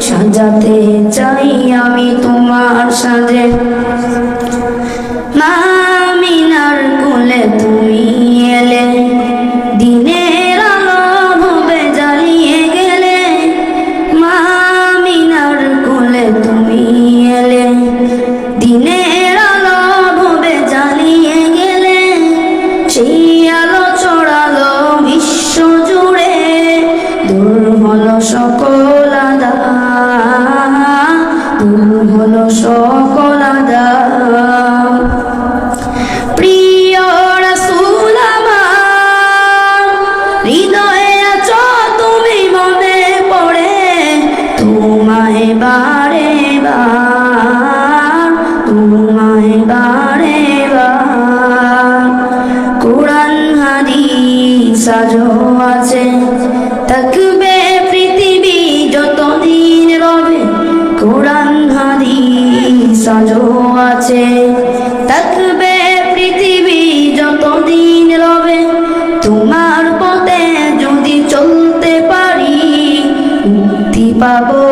সাজাতে চাই আমি তোমার সাজে। সকল প্রিয় রাসূল আমার হৃদয়ে আছো তুমি মনে পড়ে তোমায় বারে বার আজও আছে। থাকবে পৃথিবী যতদিন রবে তোমার পথে যদি চলতে পারি মুক্তি পাবো।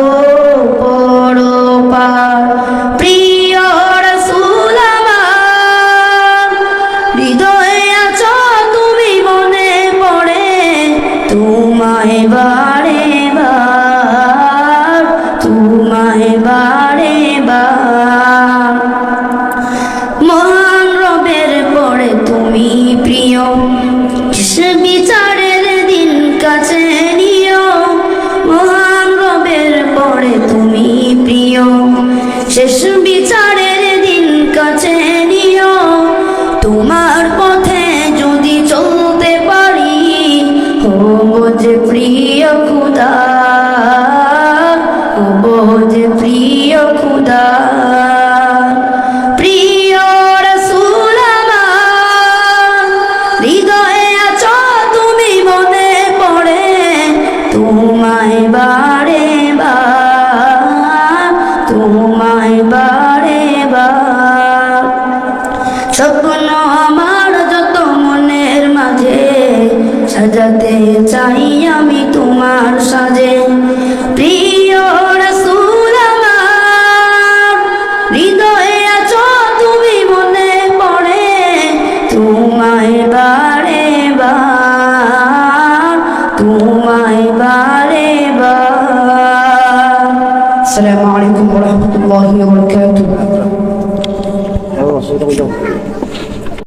তুমি প্রিয়। বিচারের দিন কাছে নিও। মহান রবের পরে তুমি প্রিয়। শেষ বিচারের দিন কাছে নিও। তোমার পথে যদি চলতে পারি, হব যে প্রিয় খুদা, হব যে প্রিয় খুদা। আমি তোমার সাজে। প্রিয় রসুল আমার হৃদয়ে আছো তুমি মনে পড়ে তোমায় বারে বার তোমায় বারে বার। আসসালামু আলাইকুম ওয়া